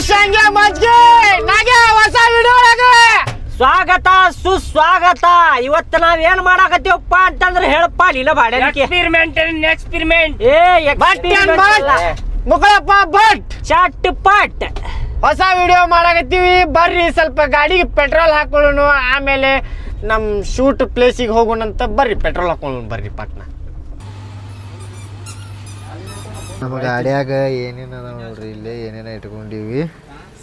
ಶಾಂಗೆ ಮಜ್ಗೆ! ನಾಗೆ ಹೊಸ ವಿಡಿಯೋ ಸ್ವಾಗತ ಸುಸ್ವಾಗತ! ಇವತ್ತು ನಾವ್ ಏನ್ ಮಾಡಾಕತ್ತೀವಪ್ಪ ಅಂತಂದ್ರೆ ಹೇಳಪ್ಪ ಇಲ್ಲ ಬಾಡಲಿಕ್ಕೆ ಎಕ್ಸ್ಪಿರಿಮೆಂಟ್ ಎಕ್ಸ್ಪಿರಿಮೆಂಟ್ ಏ ಬಟ್ ಮುಗಳಪ್ಪ ಬಟ್ ಚಟ್ ಪಟ್ ಹೊಸ ವಿಡಿಯೋ ಮಾಡಾಕತ್ತೀವಿ. ಬರ್ರಿ ಸ್ವಲ್ಪ ಗಾಡಿಗೆ ಪೆಟ್ರೋಲ್ ಹಾಕೊಳ್ಳೋಣ. ಆಮೇಲೆ ನಮ್ಮ ಶೂಟ್ ಪ್ಲೇಸಿಗೆ ಹೋಗೋಣಂತ ಬರ್ರಿ. ಪೆಟ್ರೋಲ್ ಹಾಕೊಳ್ಳೋಣ ಬರ್ರಿ ಪಟ್ನ. ನಮ್ಮ ಗಾಡ್ಯಾಗ ಏನೇನು ಅದಾವ ನೋಡ್ರಿ ಇಲ್ಲೇ ಏನೇನು ಇಟ್ಕೊಂಡಿವಿ.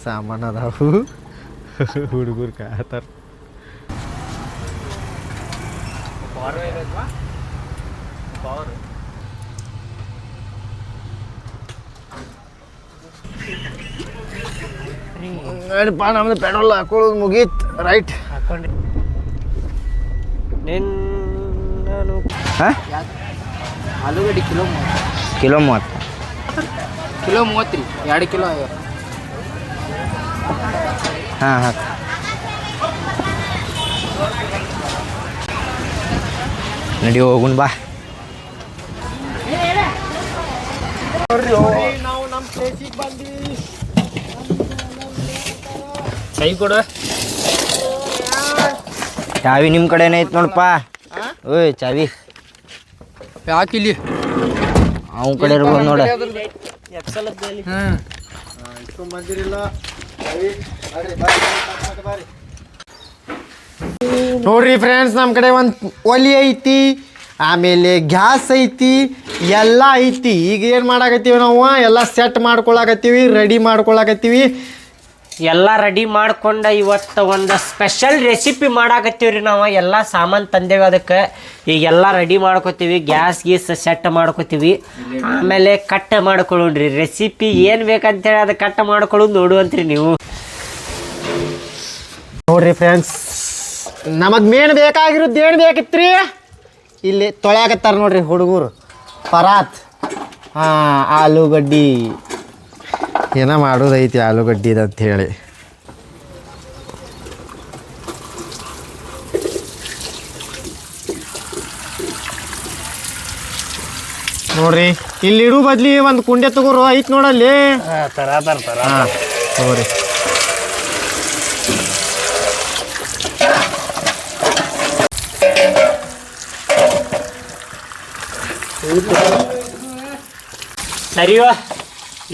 ಸಾಮಾನು ಅದಾವು. ಹುಡುಗರು ಕಾತಾರ. ನೋಡಿಪ್ಪ ನಮ್ದು ಪೆಟ್ರೋಲ್ ಹಾಕೊಳ್ಳೋದು ಮುಗೀತ್. ರೈಟ್ ನಿನ್ನನು ಆಲೂಗಡ್ಡೆ ಕಿಲೋ ಕಿಲೋ ಮೂವತ್ತು. ಕಿಲೋ ಮೂವತ್ತು ರೀ ಎರಡು ಕಿಲೋ ಹಾಂ ಹಾಂ. ನಡಿ ಹೋಗುನ್ ಬಾ. ನಾವು ನಮ್ಮ ಪ್ಲೇಸಿಗೆ ಬಂದ್ವಿ. ಕೈ ಕೊಡು. ಚಾವಿ ನಿಮ್ಮ ಕಡೆನೇ ಐತ್ ನೋಡಪ್ಪ. ಓಯ್ ಚಾವಿ. ಯಾಕಿಲಿ ಅವನ ಕಡೆ ಇರ್ಬೋದು ನೋಡ. ನೋಡ್ರಿ ಫ್ರೆಂಡ್ಸ್ ನಮ್ಮ ಕಡೆ ಒಂದು ಒಲಿ ಐತಿ ಆಮೇಲೆ ಗ್ಯಾಸ್ ಐತಿ ಎಲ್ಲ ಐತಿ. ಈಗ ಏನು ಮಾಡಾಕತ್ತೀವಿ ನಾವು? ಎಲ್ಲ ಸೆಟ್ ಮಾಡ್ಕೊಳಕತ್ತೀವಿ ರೆಡಿ ಮಾಡ್ಕೊಳಕತ್ತೀವಿ. ಎಲ್ಲ ರೆಡಿ ಮಾಡ್ಕೊಂಡ ಇವತ್ತು ಒಂದು ಸ್ಪೆಷಲ್ ರೆಸಿಪಿ ಮಾಡಾಕತ್ತೀವ್ರಿ ನಾವು. ಎಲ್ಲ ಸಾಮಾನು ತಂದೇವಿ ಅದಕ್ಕೆ. ಈಗೆಲ್ಲ ರೆಡಿ ಮಾಡ್ಕೋತೀವಿ. ಗ್ಯಾಸ್, ಗೀಸ್ ಸೆಟ್ ಮಾಡ್ಕೋತೀವಿ. ಆಮೇಲೆ ಕಟ್ ಮಾಡ್ಕೊಳ್ಳೋಣ್ರಿ. ರೆಸಿಪಿ ಏನು ಬೇಕಂತೇಳಿ ಅದು ಕಟ್ ಮಾಡ್ಕೊಳ್ಳೋದು ನೋಡುವಂತ್ರಿ ನೀವು. ನೋಡ್ರಿ ಫ್ರೆಂಡ್ಸ್ ನಮಗೆ ಮೇನ್ ಬೇಕಾಗಿರೋದು ಏನು ಬೇಕಿತ್ರಿ? ಇಲ್ಲಿ ತೊಳೆಯಾಕತ್ತಾರ ನೋಡ್ರಿ ಹುಡುಗರು. ಪರಾತ್. ಹಾಂ, ಆಲೂಗಡ್ಡಿ. ಏನೋ ಮಾಡೋದೈತಿ ಆಲೂಗಡ್ಡಿದ ಅಂತ ಹೇಳಿ. ನೋಡ್ರಿ ಇಲ್ಲಿ ಇಡು ಬದ್ಲಿ ಒಂದು ಕುಂಡೆ ತಗೋರು ಐತ್ ನೋಡಲ್ಲಿ. ತಗೋರಿ. ಸರಿಯೋ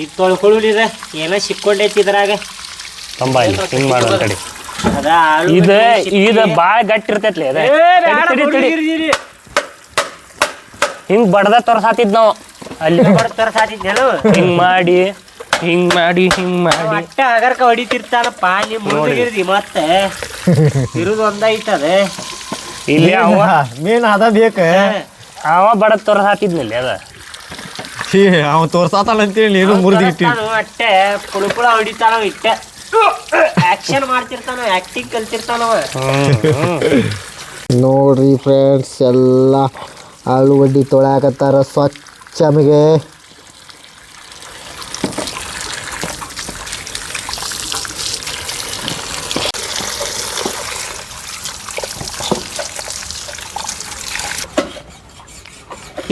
ಈಗ ತೊಳ್ಕೊಳ್ಳಿದೆ ಏನೋ ಸಿಕ್ಕೊಂಡೈತಿ ಇದ್ರಾಗ ತಂಬ ಇಲ್ಲಿ ಹಿಂಗ್ ಮಾಡು ಕಡೆ. ಅದ ಆಳು ಇದು ಗಡ್ಡೆ ಬಾಳ ಗಟ್ಟಿ ಇರ್ತೈತ್ಲಿ ಅದ. ತಡಿ, ತಡಿ. ಹಿಂಗ್ ಬಡ್ದ ತೋರ್ಸಾತಿದ್ ನಾವು. ಅಲ್ಲಿ ಕೊಡ್ತಾರ ಸಾಧಿದ್ನೇನು ಹಿಂಗ್ ಮಾಡಿ ಹಿಂಗ್ ಮಾಡಿ ಹಿಂಗ್ ಮಾಡಿ. ಅಟ್ಟ ಅಗರ್ಕ ಹೊಡಿತಿರ್ತಾನಪ್ಪ ನಿಮ್ ಹುಡುಗಿರ್ದಿ ಮತ್ತೆ. ಇರುದು ಒಂದೈತದೆ ಇಲ್ಲಿ ಅವ. ಮೀನ್ ಅದ ಬೇಕ? ಅವ ಬಡದ್ ತೋರ್ಸಾತಿದ್ನಲ್ಲಿ ಅದ. ಅವ ತೋರ್ಸಾತಾನ ಅಂತೇಳಿ ನೀನು ಮುರಿದು ಇಟ್ಟಿ ಅಟ್ಟೆ ಕುಳುಕುಳ ಹೊಡಿತಾನ ಇಟ್ಟೆ. ಆಕ್ಷನ್ ಮಾಡ್ತಿರ್ತಾನ ಆಕ್ಟಿಂಗ್ ಕಲ್ತಿರ್ತಾನವ ನೋಡ್ರಿ ಫ್ರೆಂಡ್ಸ್ ಎಲ್ಲ ಆಲೂಗಡ್ಡಿ ತೊಳ್ಯಾಕತ್ತಾರ ಸ್ವಚ್ಛ ನಮಗೆ.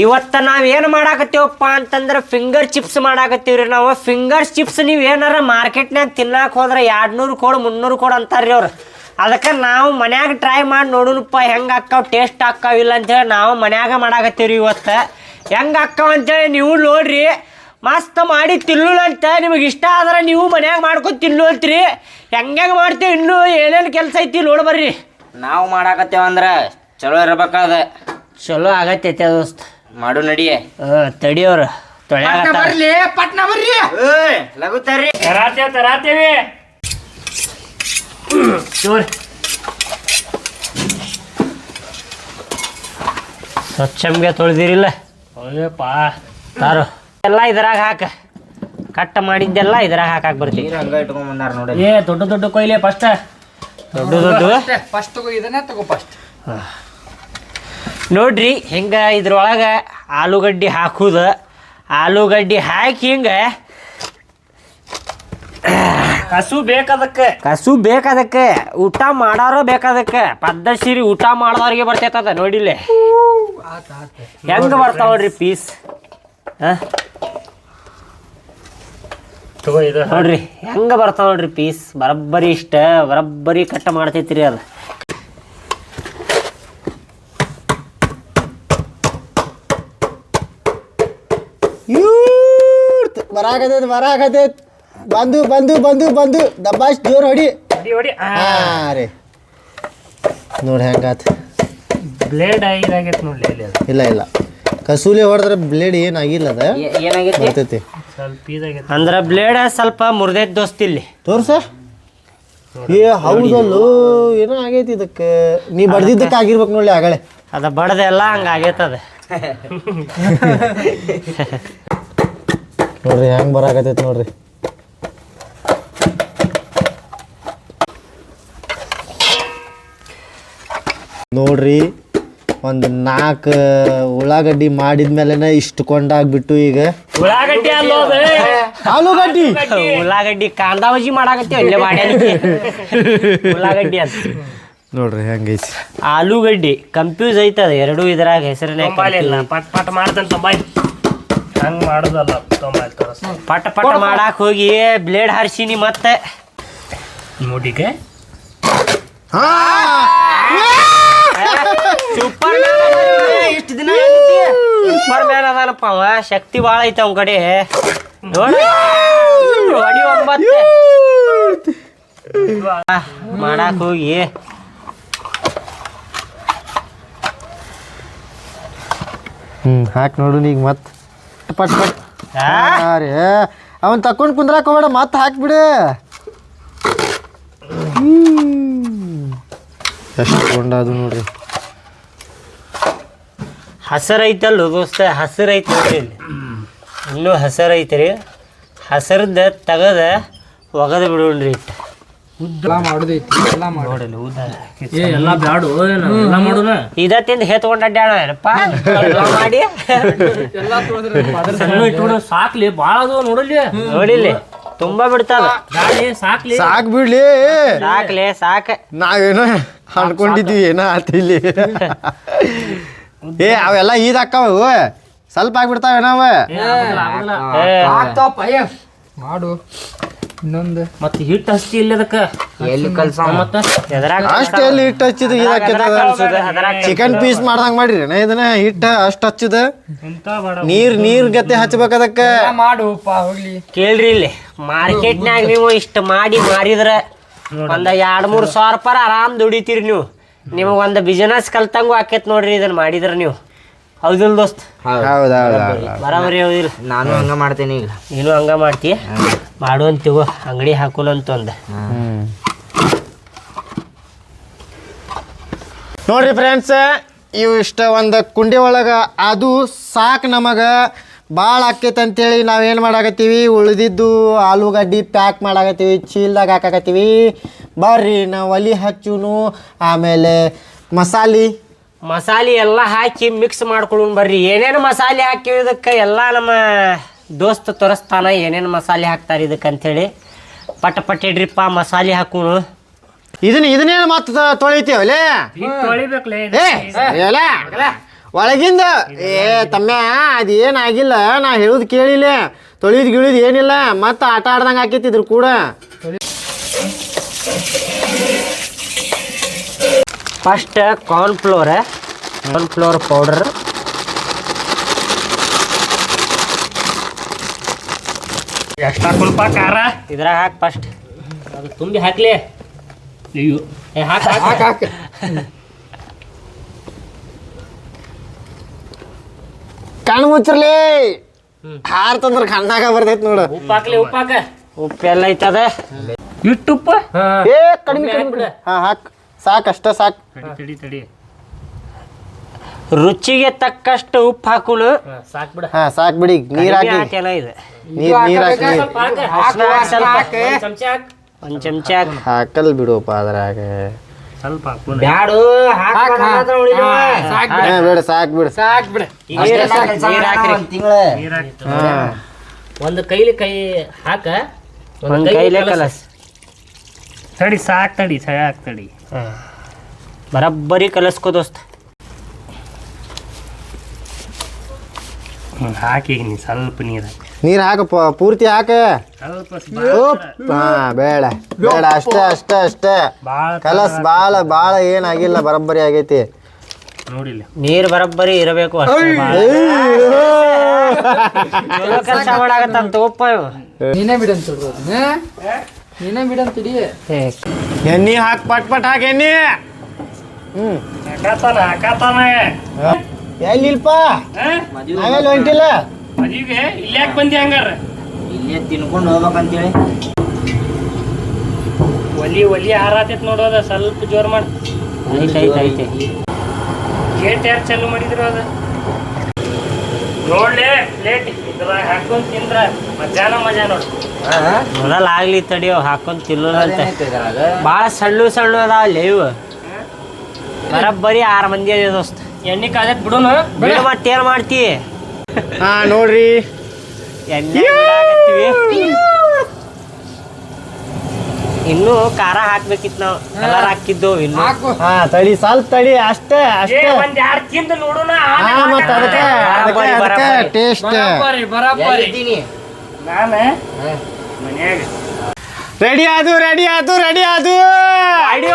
ಇವತ್ತ ನಾವ್ ಏನ್ ಮಾಡಾಕತ್ತೀವಪ್ಪ ಅಂತಂದ್ರೆ ಫಿಂಗರ್ ಚಿಪ್ಸ್ ಮಾಡಾಕತ್ತೀವ್ರಿ ನಾವು. ಫಿಂಗರ್ ಚಿಪ್ಸ್ ನೀವು ಏನಾರ ಮಾರ್ಕೆಟ್ನ್ಯಾಗ ಹೋದ್ರೆ ಹೋದ್ರ ಎರಡ್ನೂರು ಕೊಡು ಮುನ್ನೂರು ಕೊಡು ರೀ ಅವ್ರು. ಅದಕ್ಕೆ ನಾವು ಮನ್ಯಾಗ ಟ್ರೈ ಮಾಡಿ ನೋಡುನಪ್ಪ ಹೆಂಗೆ ಅಕ್ಕಾವ್ ಟೇಸ್ಟ್ ಅಕ್ಕಾವ್ ಇಲ್ಲ ಅಂತೇಳಿ ನಾವು ಮನ್ಯಾಗ ಮಾಡಾಕತ್ತೀವ್ರಿ ಇವತ್ತು. ಹೆಂಗೆ ಅಕ್ಕಾವ್ ಅಂತೇಳಿ ನೀವು ನೋಡ್ರಿ. ಮಸ್ತ್ ಮಾಡಿ ತಿನ್ನುಲ್ ಅಂತ ನಿಮಗೆ ಇಷ್ಟ ಆದ್ರೆ ನೀವು ಮನ್ಯಾಗ ಮಾಡ್ಕೊಂಡು ತಿನ್ನು ಅಂತೀರಿ ಹೆಂಗೆ ಮಾಡ್ತೀವಿ ಇನ್ನೂ ಏನೇನು ಕೆಲಸ ಐತಿ ನೋಡಿ ಬರ್ರಿ. ನಾವು ಮಾಡಾಕತ್ತೇವಂದ್ರೆ ಚಲೋ ಇರ್ಬೇಕಾದ ಚಲೋ ಆಗತ್ತೈತೆ ದೋಸ್ತ್. ಮಾಡು ನಡಿಯ. ತಡಿಯೋರ ತೊಳ್ಯಾಗ ಪಟ್ನ ಬರ್ರಿ ಲಗುತ್ತಾರ್ರಿ ತರಾತೇವ್ ತರಾತೇವಿ ನೋಡಿ ಸ್ವಚ್ಛಮ್ಗೆ ತೊಳೆದಿರಿಲ್ಲ. ಅಯ್ಯಪ್ಪ ತಾರು ಎಲ್ಲ ಇದ್ರಾಗ ಹಾಕ. ಕಟ್ ಮಾಡಿದ್ದೆಲ್ಲ ಇದ್ರಾಗ ಹಾಕಾಕ್ ಬರ್ತೀವಿ ನೀರ್ ಹಂಗ ಇಟ್ಕೊಂಡ್ ಬಂದಾರ ನೋಡಿ. ಏ ದೊಡ್ಡ ದೊಡ್ಡ ಕೊಯ್ಲೆ ಫಸ್ಟ್. ದೊಡ್ಡ ದೊಡ್ಡ? ಫಸ್ಟ್ ತಗೋ ಇದನ್ನ ತಗೋ ಫಸ್ಟ್. ನೋಡ್ರಿ ಹಿಂಗ ಇದ್ರೊಳಗೆ ಆಲೂಗಡ್ಡೆ ಹಾಕೋದು. ಆಲೂಗಡ್ಡೆ ಹಾಕಿ ಹಿಂಗೆ ಕಸು ಬೇಕದಕ್ಕೆ. ಕಸು ಬೇಕದಕ್ಕೆ ಊಟ ಮಾಡಾರೋ ಬೇಕದಕ್ಕೆ. ಪದ್ದಶಿರಿ ಊಟ ಮಾಡ್ದವ್ರಿಗೆ ಬರ್ತೈತದ ನೋಡಿಲ್ಲ? ಹೆಂಗ ಬರ್ತಾವ ನೋಡ್ರಿ ಪೀಸ್ ನೋಡ್ರಿ ಹೆಂಗ ಬರ್ತಾವ ನೋಡ್ರಿ ಪೀಸ್ ಬರಬ್ಬರಿ ಇಷ್ಟ ಬರಬ್ಬರಿ ಕಟ್ಟ ಮಾಡ್ತೈತ್ರಿ ಅದು. ಬರಾಕತೈತ್ ಬರಾಕತೈತ್ ಬಂದು ಬಂದು ಬಂದು ಬಂದು. ದಬ್ಬಾಶ್ ಜೋರ್ ಹೊಡಿ. ಹೊಡಿ ಹೊಡಿ. ಹಾ ರೀ. ನೋಡಿ ಹೆಂಗಾತ್. ಬ್ಲೇಡ್ ಇದಾಗೈತೆ ನೋಡಿ ಇಲ್ಲಿ ಅದು ಇಲ್ಲ ಇಲ್ಲ. ಕಸೂಲಿ ಹೊಡೆದ್ರೆ ಬ್ಲೇಡ್ ಏನಾಗಿಲ್ಲ ಅದ. ಏನಾಗೈತಿ? ಬರ್ತೈತಿ. ಸ್ವಲ್ಪ ಇದಾಗೈತೆ. ಅಂದ್ರ ಬ್ಲೇಡ್ ಸ್ವಲ್ಪ ಮುರ್ದೈತ್ ದೋಸ್ತ್ ಇಲ್ಲಿ. ತೋರ್ಸ. ಏ ಹೌದಲ್ಲೋ ಏನೋ ಆಗೈತಿ ಇದಕ್ಕೆ. ನೀ ಬಡ್ದಿದ್ದಕ್ಕೆ ಆಗಿರ್ಬೇಕು ನೋಡಿ ಆಗಳೆ. ಅದ ಬಡದೆಲ್ಲ ಹಂಗ ಆಗೈತದ ನೋಡ್ರಿ ಹೆಂಗೆ ಬರಾಕತೈತಿ ನೋಡ್ರಿ. ನೋಡ್ರಿ ಒಂದು ನಾಲ್ಕು ಉಳ್ಳಾಗಡ್ಡಿ ಮಾಡಿದ್ಮೇಲೆ ಇಷ್ಟು ಕೊಂಡಾಗ್ಬಿಟ್ಟು ಈಗ. ಉಳ್ಳಾಗಡ್ಡಿ ಆಲೂಗಡ್ಡಿ? ಉಳ್ಳಾಗಡ್ಡಿ ಕಾಂದಾ ಬಜಿ ಮಾಡಾಕತ್ತೀವಿ ಅಲ್ಲೇ ಮಾಡಿ ಉಳ್ಳಾಗಡ್ಡಿ ಅಂತ. ನೋಡ್ರಿ ಹೆಂಗೈತಿ ಆಲೂಗಡ್ಡಿ ಕನ್ಫ್ಯೂಸ್ ಐತದ ಎರಡೂ ಇದ್ರಾಗ ಹೆಸರನ್ನೇ ತೊಂಬಾಲಿಲ್ಲ ಪಟ್ ಪಟ್ ಮಾಡ್ದಂತ ತೊಂಬಾಯ್ ಹಂಗ್ ಮಾಡೋದಲ್ಲ ತೊಂಬಾಯ್ ತೋರಸ್ ಪಟ ಪಟ ಮಾಡಾಕ್ ಹೋಗಿ ಬ್ಲೇಡ್ ಹರ್ಸಿನಿ ಮತ್ತೆ. ನೋಡಿಗೆ ಸೂಪರ್ ಇಷ್ಟು ದಿನ ಸೂಪರ್ ಮ್ಯಾನ್ ಅದಾನಪ್ಪ ಅವ. ಶಕ್ತಿ ಭಾಳ ಐತೆ ಅವನ ಕಡೆ. ನೋಡಿ. ಹೊಡಿ ಒಂಬತ್ತು. ಮಾಡಾಕ್ ಹೋಗಿ. ಹ್ಮ್ ಹಾಕಿ ನೋಡು ಈಗ ಮತ್ತೆ. ಪಟ್ ಪಟ್? ಹಾ ರೀ. ಅವನ್ ತಕೊಂಡ್ ಕುಂದ್ರಾಕ ಹೋಗ್ಬೇಡ ಮತ್ತೆ ಹಾಕ್ಬಿಡು. ಎಷ್ಟು ಕೊಂಡ ಅದು ನೋಡ್ರಿ. ಹಸರೈತಲ್ಲ ದೋಸ್ತ ಹಸಿರು ಐತೆ ನೋಡ್ರಿ ಇಲ್ಲಿ. ಇನ್ನೂ ಹಸರು ರೀ ಹಸರದ ತೆಗದ ಒಗದ ಬಿಡೋಣ್ರಿ ಇಟ್ಟು. ನೋಡಲಿ ಉದ್ದ ಏ ಎಲ್ಲ ಬ್ಯಾಡು ಏನು ಎಲ್ಲ ಮಾಡೋಣ ಇದ ತಿಂದು ಹೆತ್ಕೊಂಡು ಎಲ್ಲ ಮಾಡಿ. ಸಣ್ಣ ಸಾಕ್ಲಿ ಭಾಳ ಅದು ನೋಡಲಿ ನೋಡಿಲ್ಲಿ ತುಂಬಾ ಗಾಳಿ ಸಾಕ್ಲಿ. ಸಾಕ್ ಬಿಡ್ಲಿ. ಸಾಕ್ಲೆ ಸಾಕ. ನಾವೇನೋ ಅನ್ಕೊಂಡಿದ್ವಿ ಏನೋ ಆತ ಇಲ್ಲಿ. ಏ ಅವೆಲ್ಲ ಈದ್ ಹಾಕಾವ. ಸ್ವಲ್ಪ ಆಗ್ಬಿಡ್ತಾವೇನವ ಮಾಡು. ಇನ್ನೊಂದು. ಮತ್ತೆ ಹಿಟ್ಟು ಹಸ್ತಿ ಇಲ್ಲ ಅದಕ್ಕ? ಎಲ್ಲಿ ಕಲ್ಸ ಮತ್ತೆ ಎದ್ರಾಗ ಅಷ್ಟ ಎಲ್ಲಿ ಹಿಟ್ಟು ಹಚ್ಚಿದ ಚಿಕನ್ ಪೀಸ್ ಮಾಡ್ದಂಗ್ ಮಾಡ್ರಿ ಇದನ್ನ ಹಿಟ್ಟ ಅಷ್ಟು ಹಚ್ಚಿದ? ನೀರ್ ನೀರ್ ಗತೆ ಹಚ್ಬೇಕು ಅದಕ್ಕೆ? ಮಾಡು ಪಾ ಹೋಗ್ಲಿ. ಕೇಳ್ರಿ ಇಲ್ಲಿ ಮಾರ್ಕೆಟ್ನ್ಯಾಗ ನೀವು ಇಷ್ಟ ಮಾಡಿ ಮಾರಿದ್ರ ಒಂದ ಎರಡ್ ಮೂರ್ ಸಾವಿರ ರೂಪಾಯಿ ಆರಾಮ್ ದುಡಿತೀರಿ ನೀವು. ನಿಮಗೆ ಒಂದು ಬಿಸಿನೆಸ್ ಕಲ್ತಂಗು ಆಕೇತ್ ನೋಡ್ರಿ ಇದನ್ನ ಮಾಡಿದ್ರ ನೀವು. ಹೌದಿಲ್ಲ ದೋಸ್ತ್? ಹೌದೌದು ಬರಾಬರಿ ಹೌದಿಲ್ಲ ನಾನು ಹಂಗ ಮಾಡ್ತೀನಿ ಈಗ. ನೀನು ಹಂಗ ಮಾಡ್ತಿ? ಮಾಡುವಂತೀವ ಅಂಗಡಿ ಹಾಕೋಣಂತ ಒಂದು ನೋಡ್ರಿ ಫ್ರೆಂಡ್ಸ್ ಇವು ಇಷ್ಟ ಒಂದು ಕುಂಡಿ ಒಳಗೆ ಅದು ಸಾಕು ನಮಗೆ ಭಾಳ ಆಕೈತೆ ಅಂತೇಳಿ ನಾವೇನು ಮಾಡಾಕತ್ತೀವಿ? ಉಳಿದಿದ್ದು ಆಲೂಗಡ್ಡಿ ಪ್ಯಾಕ್ ಮಾಡಾಕತ್ತೀವಿ ಚೀಲ್ದಾಗ ಹಾಕಾಕತ್ತೀವಿ. ಬರ್ರಿ ನಾವು ಒಲಿ ಹಚ್ಚುನು ಆಮೇಲೆ ಮಸಾಲೆ. ಮಸಾಲೆ ಎಲ್ಲ ಹಾಕಿ ಮಿಕ್ಸ್ ಮಾಡ್ಕೊಳ್ಳೋಣ ಬರ್ರಿ. ಏನೇನು ಮಸಾಲೆ ಹಾಕಿವಿ ಇದಕ್ಕೆ ಎಲ್ಲ ನಮ್ಮ ದೋಸ್ತ ತೋರಿಸ್ತಾನ ಏನೇನು ಮಸಾಲೆ ಹಾಕ್ತಾರೆ ಇದಕ್ಕೆ ಅಂಥೇಳಿ ಪಟ ಪಟ್ಟಿ ಇಡ್ರಿಪ್ಪ ಮಸಾಲೆ ಹಾಕೋಣ ಇದನ್ನ ಇದನ್ನೇನು ಮತ್ತೆ ತೊಳಿಬೇಕ್ಲೆ ಏ ಎಲ್ಲ ಒಳಗಿಂದ ಏ ತಮ್ಮ ಅದು ಏನಾಗಿಲ್ಲ ನಾ ಹೇಳುದು ಕೇಳಿಲ್ಲ ತೊಳಿದ್ ಗಿಳಿದ್ ಏನಿಲ್ಲ ಮತ್ತೆ ಆಟ ಆಡ್ದಂಗೆ ಆಕೈತಿದ್ರು ಕೂಡ. First corn flour corn flour powder extra ಹಾಕೊಲ್ಪ ಖಾರ. ಇದ್ರಾಗ ಹಾಕಿ ಫಸ್ಟ್ ಅದು ತುಂಬಿ ಹಾಕ್ಲಿ. ಅಯ್ಯೋ. ಹಾಕ್ ಹಾಕ್. ಹಾಕ್ ಕಣ್ಣು ಮುಚ್ಚರ್ಲಿ. ಹಾರ್ತಂದ್ರ ಕಣ್ಣಾಗ ಬರ್ತೈತಿ ನೋಡು. ಉಪ್ಪು ಹಾಕ್ಲಿ ಉಪ್ಪು ಹಾಕ. ಉಪ್ಪೆಲ್ಲ ಐತದ. ಇಟ್ಟು ಉಪ್ಪು ಏ ಕಡಿಮೆ ಕಡಿಮೆ. ಹಾ ಹಾಕ್. ಸಾಕ್ ಅಷ್ಟ ಸಾಕ್ ತಡಿ ತಡಿ ತಡಿ. ರುಚಿಗೆ ತಕ್ಕಷ್ಟು ಉಪ್ಪು ಹಾಕುಳು. ಹಾ, ಸಾಕ್ ಬಿಡ. ಹಾ ಸಾಕ್ ಬಿಡಿ. ನೀರಾಗಿ ಹಾಕಿ. ಹಾಕ್ಯಾನ ಇದು. ನೀರ್ ನೀರ್ ಹಾಕಿ. ಸ್ವಲ್ಪ ಹಾಕ ಅರ್ಶಿನ ಹಾಕ್ ಸ್ವಲ್ಪ ಒಂದ್ ಚಮಚ ಹಾಕ್. ಒಂದು ಚಮಚ ಹಾಕ್. ಹಾಕಲ್ ಬಿಡುವಪ್ಪ ಅದ್ರಾಗ ಸ್ವಲ್ಪ ಹಾಕು. ಬ್ಯಾಡು ಹಾಕ್ ಹಾಕ್, ಹಾಕ್. ಸಾಕ್ ಬಿಡ. ಹಾ ಬೇಡ ಸಾಕ್ ಬಿಡು. ಸಾಕ್ ಬಿಡ. ನೀರ್ ನೀರ್ ಹಾಕ್ರಿ. ತಿಂಗಳ? ನೀರ್ ಹಾ. ಒಂದು ಕೈಲಿ ಕೈ ಹಾಕ. ಒಂದು ಕೈಲೇ ಕಲಸ್. ತಡಿ ಸಾಕ್ ತಡಿ ಸಾಕ್ ತಡಿ. ಬರಬ್ಬರಿ ಕಲಸ್ಕೋ ದೋಸ್ತ. ಹಾಕಿ ಈಗ ನೀ ಸ್ವಲ್ಪ ನೀರು ಹಾಕಿ. ನೀರು ಹಾಕ ಪೂರ್ತಿ ಹಾಕ. ಉಪ್ ಹಾ ಬೇಡ ಬೇಡ ಅಷ್ಟೇ ಅಷ್ಟೇ ಅಷ್ಟೇ. ಭಾಳ ಕಲಸ್ ಭಾಳ ಭಾಳ ಏನಾಗಿಲ್ಲ ಬರಬ್ಬರಿ ಆಗೈತಿ. ನೋಡಿಲ್ಲ. ನೀರು ಬರಬ್ಬರಿ ಇರಬೇಕು ಕೆಲಸ ಮಾಡಾಕತ್ತಾನ ತಗೋಪ್ಪ ಇವ. ನೀನೇ ಬಿಡಂತ ನೀನೇ ಬಿಡಂತಿಡಿ ಎಣ್ಣೆ ಹಾಕ್ ಪಟ್ ಪಟ್ ಹಾಕ್ ಎಣ್ಣೆ. ಹ್ಮ್. ಹಾಕತಾನ ಹಾಕತಾನ ಎಲ್ಲಿಲ್ಪ ನಾವೆಲ್ಲ ಹೊಂಟಿಲ್ಲ? ಮದುವೆಗೆ ಇಲ್ಲಿ ಯಾಕೆ ಬಂದಿ ಹಂಗಾರ? ಇಲ್ಲೇ ತಿನ್ಕೊಂಡು ಹೋಗ್ಬೇಕಂತೇಳಿ. ಒಲಿ ಒಲಿ ಹಾರಾತೈತ್ ನೋಡೋದ ಸ್ವಲ್ಪ ಜೋರ್ ಮಾಡಿ. ಐತೆ ಐತೆ ಐತೆ ಗೇಟ್ ಯಾರು ಚಾಲು ಮಾಡಿದ್ರು ಅದ? ನೋಡ್ಲೆ ಪ್ಲೇಟ್ ಇದ್ರಾಗ ಹಾಕೊಂಡ್ ತಿಂದ್ರ ಮಧ್ಯಾಹ್ನ ಮಜಾ ನೋಡ್. ಮೊದಲ ಆಗ್ಲಿ ತಡಿಯೋ ಹಾಕೊಂಡ್ ತಿನ್ನೋದಂತೆ? ಭಾಳ ಸಣ್ಣ ಸಣ್ಣ ಅಲ್ಲಿ ಇವು. ಬರಬ್ಬರಿ ಆರು ಮಂದಿ ಅದೇ ದೋಸ್ತ. ಎಣ್ಣೆ ಕಾದತ್ ಬಿಡುನು? ಬಿಡು. ಮತ್ತೇನ್ ಮಾಡ್ತಿ? ಹಾ ನೋಡ್ರಿ. ಎಣ್ಣೆ ಇನ್ನು ಖಾರ ಹಾಕ್ಬೇಕಿತ್ತು ನಾವು. ಕಲರ್ ಹಾಕಿದ್ದು ಇನ್ನು. ಹಾ ತಡಿ ಸ್ವಲ್ಪ ತಡಿ ಅಷ್ಟೇ ಅಷ್ಟೇ. ಒಂದ್ ಎರಡ್ ತಿಂದು ನೋಡೋಣ ಹಾ ಮತ್ತ ಅದಕ್ಕೆ ಬರಾಬರಿ. ಟೇಸ್ಟ್. ಬರಾಬರಿ ಬರಾಬರಿ? ನಾನ? ಮನ್ಯಾಗ. ರೆಡಿ ಆದು ರೆಡಿ ಆದು ರೆಡಿ ಆದು. ಅಡಿ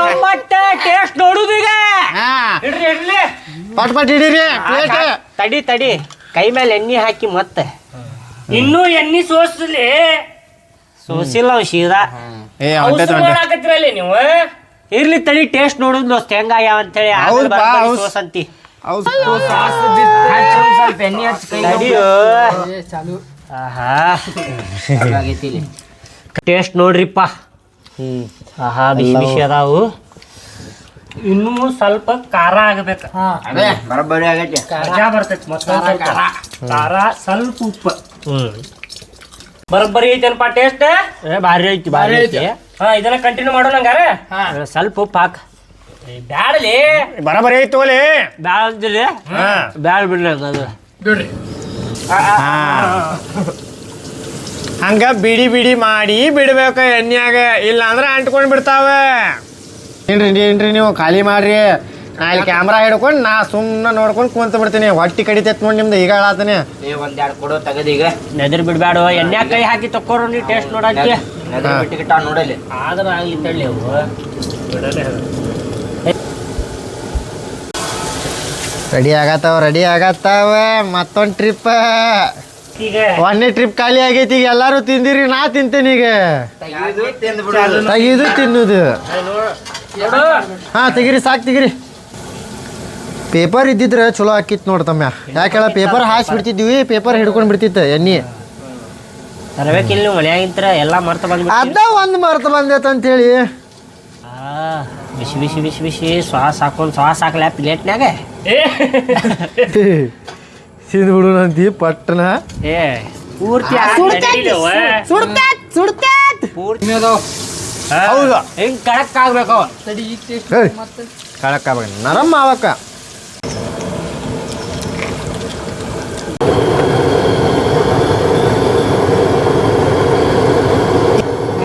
ಟೇಸ್ಟ್ ನೋಡುದು ಈಗ. ಹಾ. ಇಡ್ರಿ ಇಡ್ಲಿ. ಪಟ್ ಪಟ್ ಹಿಡೀರಿ ಪ್ಲೇಟ್ ತಡಿ ತಡಿ. ಕೈ ಮೇಲೆ ಎಣ್ಣೆ ಹಾಕಿ ಮತ್ತೆ. ಇನ್ನೂ ಎಣ್ಣೆ ಸೋಸಲಿ. ಸೋಸಿಲ್ಲ ಅವ್ ಏ ಮಾಡಾಕತ್ರಲ್ಲಿ ನೀವು? ಇರ್ಲಿ ತಡಿ ಟೇಸ್ಟ್ ನೋಡುದು ದೋಸ್ತ ಹೆಂಗಾಗ್ಯಾವ ಅಂತೇಳಿ. ಆಮೇಲೆ ಹೌದ್ ಬಾ, ಬರಾಬರಿ ಹೌದ್. ಸೋಸಂತಿ. ಸ್ವಲ್ಪ ಎಣ್ಣೆ ಹಚ್ಚಿ ಕೈ ತಡಿಯೋ. ಆಹಾ. ಆಗೈತಿ ಇಲ್ಲಿ ಟೇಸ್ಟ್ ನೋಡ್ರಿಪ್ಪ. ಆಹಾ ಬಿಸಿ ಬಿಸಿ ಅದಾವು. ಇನ್ನೂ ಸ್ವಲ್ಪ ಖಾರ ಆಗಬೇಕು. ಹಾ. ಅದೇ ಬರಬ್ಬರಿ ಆಗೈತಿ. ಮಜಾ ಬರ್ತೈತಿ ಸ್ವಲ್ಪ ಖಾರ ಸ್ವಲ್ಪ ಉಪ್ಪು. ಹ್ಮ್. ಬರಬ್ಬರಿ ಐತೇನಪ್ಪ ಟೇಸ್ಟ್ ಏ ಭಾರಿ ಐತಿ ಭಾರಿ ಐತಿ. ಹಾ ಇದನ್ನ ಕಂಟಿನ್ಯೂ ಮಾಡೋಣ ಹಂಗಾರೆ? ಸ್ವಲ್ಪ ಉಪ್ಪು ಹಾಕ. ಬ್ಯಾಡಲಿ. ಬರಬರಿ ಐತಿ ಹಾ. ಬ್ಯಾಳ ಬಿಡ್ಲಿ ಅದು. ಬಿಡ್ರಿ ಹಂಗ ಬಿಡಿ ಬಿಡಿ ಮಾಡಿ ಬಿಡ್ಬೇಕು ಎಣ್ಣೆಯಾಗ ಇಲ್ಲ ಅಂದ್ರೆ ಅಂಟ್ಕೊಂಡ್ ಬಿಡ್ತಾವೆ. ಏನ್ರಿ ಏನ್ರಿ ನೀವು ಖಾಲಿ ಮಾಡ್ರಿ. ನಾ ಇಲ್ಲಿ ಕ್ಯಾಮ್ರಾ ಹಿಡ್ಕೊಂಡು ನಾ ಸುಮ್ಮನೆ ನೋಡ್ಕೊಂಡು ಕುಂತ ಬಿಡ್ತೀನಿ. ಹೊಟ್ಟಿ ಕಡಿತೈತ್ ನೋಡಿ ನಿಮ್ದು ಈಗ ಹೇಳತ್ತೀನಿ ಏ ಒಂದ್ ಎರಡು ಕೊಡೋ ತೆಗದ್ ಈಗ. ನೆದರ್ ಬಿಡ್ಬೇಡ ಎಣ್ಣೆ ಕೈ ಹಾಕಿ ತಕ್ಕೋರು ನೀ ಟೇಸ್ಟ್ ನೋಡಕ್ಕೆ. ನೆದ್ರ ಬಿಟ್ಟಿಗಿಟ್ಟ ನೋಡಲ್ಲಿ ಆದ್ರ ಆಗ್ಲಿ ತಳ್ಳಿ ಅವು. ರೆಡಿ ಆಗತ್ತಾವ ರೆಡಿ ಆಗತ್ತಾವ. ಮತ್ತೊಂದು ಟ್ರಿಪ್ ಒಂದೇ ಒಂದನೇ ಟ್ರಿಪ್ ಖಾಲಿ ಆಗೈತಿ ಈಗ ಎಲ್ಲಾರು ತಿಂದಿರಿ ನಾ ತಿಂತೇನೆ ಈಗ. ತೆಗಿದು ತಿನ್ನುದು. ಹಾ ತೆಗಿರಿ ಸಾಕು ತೆಗಿರಿ. ಪೇಪರ್ ಇದ್ದಿದ್ರೆ ಚಲೋ ಆಕಿತ್ತು ನೋಡ್ತಮ್ಮ ಯಾಕೆಲ್ಲ ಪೇಪರ್ ಹಾಸಿ ಬಿಡ್ತಿದ್ವಿ ಪೇಪರ್ ಹಿಡ್ಕೊಂಡು ಬಿಡ್ತಿತ್ತು ಎಣ್ಣೆ. ಅದ ಒಂದು ಮರ್ತ ಬಂದೈತೆ ಅಂತೇಳಿ विश विश विश विश श्वास हाकून श्वास हाकल्या प्लेट नाग? सीन उडून आणते पट्ट ना ए पूर्ति सुडतात सुडतात पूर्ती मी जाऊ ಹೌದಾ ಹೆಂಗ್ ಕಡಕ್ ಆಗ್ಬೇಕು ಕಡಕ್ ಆಗ್ಬೇಕು ನರಂ ಆವಕ್ಕ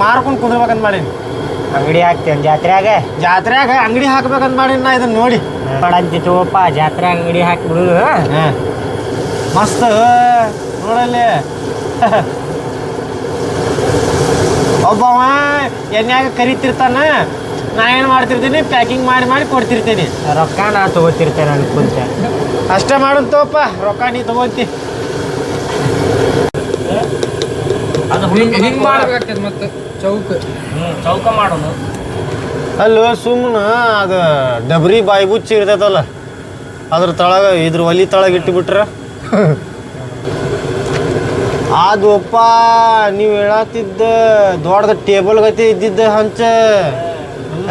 ಮಾರ್ಕೊಂಡು ಕುದಿರ್ಬೇಕಂತ ಮಾಡೀನಿ ಅಂಗಡಿ ಹಾಕ್ತೇನೆ ಜಾತ್ರೆಯಾಗ. ಜಾತ್ರೆಯಾಗ ಅಂಗಡಿ ಹಾಕ್ಬೇಕಂತ ಮಾಡಿ ನಾ ಇದನ್ನ ನೋಡಿ. ನೋಡಂತಿ ತಗೋಪ್ಪ ಜಾತ್ರೆ ಅಂಗಡಿ ಹಾಕಿ ಬಿಡುದು ಹಾಂ ಮಸ್ತ್. ನೋಡಲ್ಲಿ. ಒಬ್ಬವ ಎಣ್ಣೆಯಾಗ ಕರಿತಿರ್ತಾನ. ನಾ ಏನು ಮಾಡ್ತಿರ್ತೀನಿ? ಪ್ಯಾಕಿಂಗ್ ಮಾಡಿ ಮಾಡಿ ಕೊಡ್ತಿರ್ತೀನಿ. ರೊಕ್ಕ ನಾ ತಗೋತಿರ್ತೇನೆ ಅನ್ಕೊಂತ ಅಷ್ಟೇ ಮಾಡೋಣ ತಗೋಪ್ಪ ರೊಕ್ಕ ನೀ ತಗೋತಿ. ಹಿಂಗ್ ಹಿಂಗ್ ಮಾಡ್ಬೇಕಾಗ್ತದೆ ಮತ್ತೆ. ಚೌಕ. ಚೌಕ ಅಲ್ಲೋ ಸುಮ್ಮನ ಅದು ಡಬ್ರಿ ಬಾಯಿ ಬುಚ್ಚಿ ಇರ್ತೈತಲ್ಲ ಅದ್ರ ತಳಗ ಇದ್ರ ಒಲಿ ತಳಗ ಇಟ್ಟುಬಿಟ್ರ ಅದು ಅಪ್ಪ ನೀವು ಹೇಳತ್ತಿದ್ದ ದೊಡ್ಡದ ಟೇಬಲ್ ಗತಿ ಇದ್ದಿದ್ದ ಹಂಚ.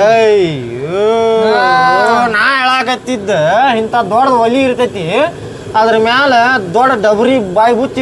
ಅಯ್ಯೋ ನಾ ಹೇಳಾಕತ್ತಿದ್ದ ಇಂಥ ದೊಡ್ಡ ಒಲಿ ಇರ್ತೈತಿ ಅದ್ರ ಮ್ಯಾಲ ದೊಡ್ಡ ಡಬ್ರಿ ಬಾಯಿ ಬುಚ್ಚಿ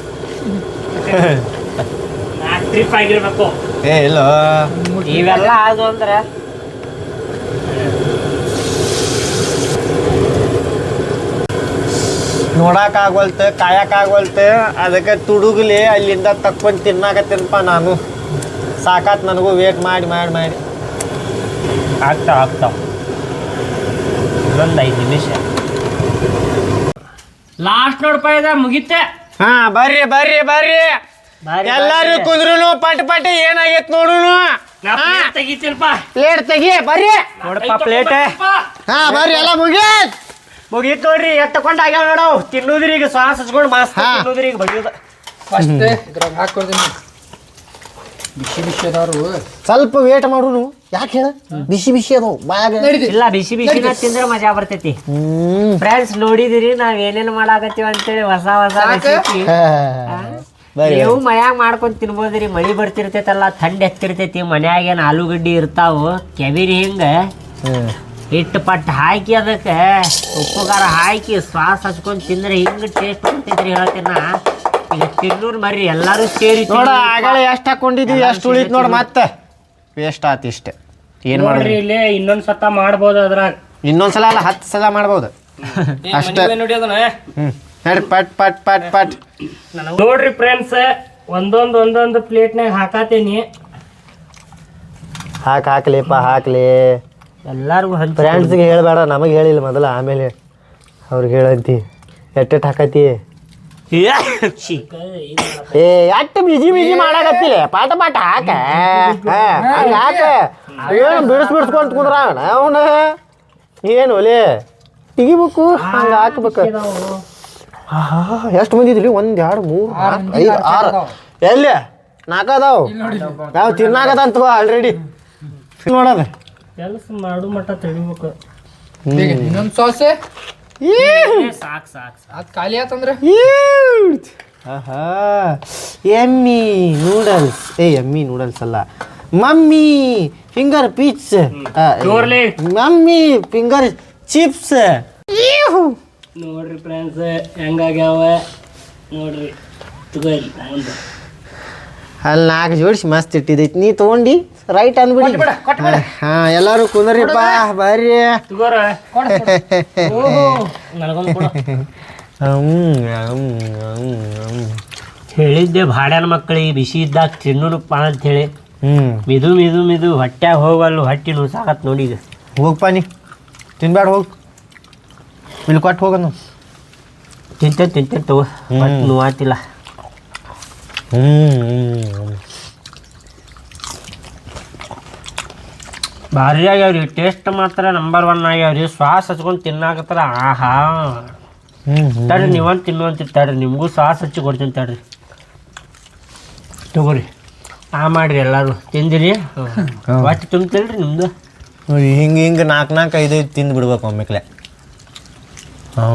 ಟ್ರಿಪ್ ಆಗಿರ್ಬೇಕು. ಏ ಇಲ್ಲ. ಇವೆಲ್ಲ ಆದು ಅಂದ್ರೆ ನೋಡಕ್ ಆಗೋಲ್ತ ಕಾಯಕ್ ಆಗೋಲ್ತ ಅದಕ್ಕೆ ತುಡುಗ್ಲಿ ಅಲ್ಲಿಂದ ತಕ್ಕೊಂಡ್ ತಿನ್ನಾಕತ್ತೀನಪ್ಪ ನಾನು. ಸಾಕಾತ್ ನನಗೂ ವೇಟ್ ಮಾಡಿ ಮಾಡಿ ಮಾಡಿ. ಆಗ್ತಾವ ಆಗ್ತಾವ ಇನ್ನೊಂದು ಐದು ನಿಮಿಷ. ಲಾಸ್ಟ್ ನೋಡಪ್ಪ ಇದ ಮುಗಿತೆ. ಹಾ ಬರ್ರಿ ಬರ್ರಿ ಬರ್ರಿ. ಎಲ್ಲಾರು ಕುಂದ್ರು ಪಟ್ ಪಟ್ ಏನಾಗೈತ್ ನೋಡುನು. ನಾ ತೆಗಿತೀನಪ್ಪ. ಪ್ಲೇಟ್ ತೆಗಿ ಬರ್ರಿ. ನೋಡಪ್ಪ ಪ್ಲೇಟ್ ಹಾ ಬರ್ರಿ ಎಲ್ಲ ಮುಗಿಯತ್ ಮುಗೀತ್ ನೋಡ್ರಿ ಎತ್ತಕೊಂಡ್ ಆಗ್ಯಾವ ನೋಡು ತಿನ್ನುದ್ರಿ ಈಗ ಶ್ವಾಸ ಹಚ್ಕೊಂಡು ಮಸ್ತ್ ಹಾ. ತಿನ್ನುದ್ರಿ ಈಗ ಬಡಿಯೋದ. ಫಸ್ಟ್ ಇದ್ರಾಗ ಹಾಕೊಡ್ತೀನಿ ಬಿಸಿ ಬಿಸಿ ಅದಾರು. ಸ್ವಲ್ಪ ವೇಟ್ ಮಾಡುನು. ಯಾಕೆ ಹೇಳ? ಬಿಸಿ ಬಿಸಿ ಅದು ಬಾಯಾಗ. ಇಲ್ಲ ಬಿಸಿ ಬಿಸಿನ ತಿಂದ್ರೆ ಮಜಾ ಬರ್ತೈತಿ. ಹ್ಮ್. ಫ್ರೆಂಡ್ಸ್ ನೋಡಿದಿರಿ ನಾವ್ ಏನೇನ್ ಮಾಡಾಕತ್ತೀವಿ ಅಂತೇಳಿ ಹೊಸ ಹೊಸ? ರೆಸಿಪಿ ನೀವು ಮನ್ಯಾಗ ಮಾಡ್ಕೊಂಡ್ ತಿನ್ಬೋದ್ರಿ ಮಳಿ ಬರ್ತಿರ್ತೈತಲ್ಲ ಥಂಡ್ ಎತ್ತಿರ್ತೈತಿ ಮನ್ಯಾಗ ಏನ್ ಆಲೂಗಡ್ಡಿ ಇರ್ತಾವು ಕೆಬಿರಿ ಹಿಂಗ. ಇಟ್ಟು ಹಿಟ್ಟು ಪಟ್ಟು ಹಾಕಿ ಅದಕ್ಕೆ ಉಪ್ಪು ಖಾರ ಹಾಕಿ ಶ್ವಾಸ ಹಚ್ಕೊಂಡ್ ತಿಂದ್ರೆ ಹಿಂಗ ಟೇಸ್ಟ್ ಬರ್ತೈತ್ರಿ ಹೇಳ್ತೀನ ಮರ್ರಿ ಎಲ್ಲಾರು ಸೇರಿ ನೋಡ. ಆಗಲೇ ಎಷ್ಟು ಹಾಕೊಂಡಿದ್ವಿ ಎಷ್ಟು ಉಳಿತು ನೋಡಿ ಮತ್ತೆ. ವೇಸ್ಟ್ ಆತ ಇಷ್ಟೇ. ಏನ್ ಮಾಡ್ರಿ ಇಲ್ಲಿ ಇನ್ನೊಂದ್ ಸತ ಮಾಡ್ಬೋದು ಅದ್ರಾಗ. ಇನ್ನೊಂದ್ಸಲ ಅಲ್ಲ ಹತ್ತು ಸಲ ಮಾಡ್ಬೋದು. ಅಷ್ಟೇ. ನೋಡಿ ಅದನ್ನ ನಡಿ ಪಟ್ ಪಟ್ ಪಟ್ ಪಟ್. ನೋಡ್ರಿ ಫ್ರೆಂಡ್ಸ್ ಒಂದೊಂದ್ ಒಂದೊಂದು ಪ್ಲೇಟ್ನಾಗ ಹಾಕಾತೀನಿ. ಹಾಕ್ ಹಾಕ್ಲಿಪ್ಪ ಹಾಕ್ಲಿ. ಎಲ್ಲಾರ್ಗು ಹಂಚಿ ಫ್ರೆಂಡ್ಸ್ಗೆ ಹೇಳ್ಬೇಡ ನಮಗೆ ಹೇಳಿಲ್ಲ ಮೊದಲ ಆಮೇಲೆ ಅವ್ರಿಗೆ ಹೇಳಂತಿ ಎಟ್ಟೆಟ್ ಹಾಕತಿ. ಏ ಎಟ್ಟು ಬಿಜಿ ಬಿಜಿ ಮಾಡಾಕತ್ತಿಲ್ಲ ಪಾಠ ಪಾಠ ಹಾಕ. ಹಾಕ. ಏನು ಬಿಡಿಸ್ ಬಿಡಿಸ್ಕೊಂತ ಕುಂದ್ರ ಅವನ ಏನು ಒಲೆ? ತೆಗಿಬೇಕು ಹಂಗ ಹಾಕ್ಬೇಕು. ಎಷ್ಟು ಮಂದಿ ಇದ್ರಿ? ಒಂದ್ ಎರಡು ಮೂರು ನಾಲ್ಕು ಐದು ಆರು. ಎಲ್ಲಿ? ನಾಲ್ಕು ಅದಾವು? ನಾವು ತಿನ್ನಾಕತ್ತಂತ ಆಲ್ರೆಡಿ ನೋಡೋದು ಕೆಲಸ ಮಾಡು ಮಟ್ಟ ತಡಿಬೇಕು ಇನ್ನೊಂದು ಸಾಸೆ? ಸಾಕ್ ಸಾಕ್ ಅದು ಖಾಲಿ ಆತಂದ್ರೆ? ಆಹಾ. ಎಮ್ಮಿ ನೂಡಲ್ಸ್ ಏ ಎಮ್ಮಿ ನೂಡಲ್ಸ್ ಅಲ್ಲ. ಮಮ್ಮಿ ಫಿಂಗರ್ ಪಿಚ್ ಜೋರ್ಲಿ. ಮಮ್ಮಿ ಫಿಂಗರ್ ಚಿಪ್ಸ್ ನೋಡ್ರಿ ಫ್ರೆಂಡ್ಸ್ ಹೆಂಗಾಗ್ಯಾವ? ನೋಡ್ರಿ. ತಗೋರಿ ಅಲ್ಲಿ ನಾಲ್ಕು ಜೋಡಿಸಿ ಮಸ್ತ್ ಇಟ್ಟಿದೈತಿ. ನೀ ತಗೊಂಡಿ? ರೈಟ್ ಅಂದ್ಬಿಡಿ. ಹಾ ಎಲ್ಲಾರು ಕುಂದ್ರಿಪ್ಪ ಬರ್ರಿ. ಹೇಳಿದ್ದೆ ಭಾಡ್ಯಾನ ಮಕ್ಕಳಿಗೆ ಬಿಸಿ ಇದ್ದಾಗ ತಿನ್ನೋಣಪ್ಪ ಅಂತ ಹೇಳಿ ಹ್ಮ್. ಮಿದು ಮಿದು ಮಿದು ಹೊಟ್ಯಾಗ ಹೋಗಲ್ಲು ಹೊಟ್ಟಿ ನುಸಾಕತ್ ನೋಡಿ ಈಗ. ಹೋಗ್ಪ ನೀ. ತಿನ್ಬೇಡ ಹೋಗ್. ಇಲ್ಲಿ ಕೊಟ್ಟು ಹೋಗನು ತಿಂತೇನೆ ತಿಂತೇನೆ ತಗೋ. ಬಟ್ ನೋವಾತಿಲ್ಲ ಹ್ಮ್. ಭಾರಿ ಆಗ್ಯಾವ್ರಿ. ಟೇಸ್ಟ್ ಮಾತ್ರ ನಂಬರ್ ಒನ್ ಆಗ್ಯಾವ್ರಿ. ಶ್ವಾಸ ಹಚ್ಕೊಂಡು ತಿನ್ನಾಕತ್ತಾರ ಆಹಾ. ತಡ್ರಿ ನೀವಂತ ತಿನ್ನುವಂತ ತಡ್ರಿ. ನಿಮಗೂ ಶ್ವಾಸ ಹಚ್ಚಿ ಕೊಡ್ತೀನಿ ತಡ್ರಿ. ತಗೋರಿ. ಆ ಮಾಡ್ರಿ ಎಲ್ಲಾರು. ತಿಂದಿರಿ? ಒಟ್ಟು ತುಂಬ್ತಿಲ್ರಿ ನಿಮ್ದು? ಹಿಂಗ ಹಿಂಗೆ ನಾಲ್ಕು ನಾಲ್ಕು ಐದು ಐದು ತಿಂದು ಬಿಡ್ಬೇಕು ಒಮ್ಮೆಕ್ಲೆ. ಹ್ಞೂ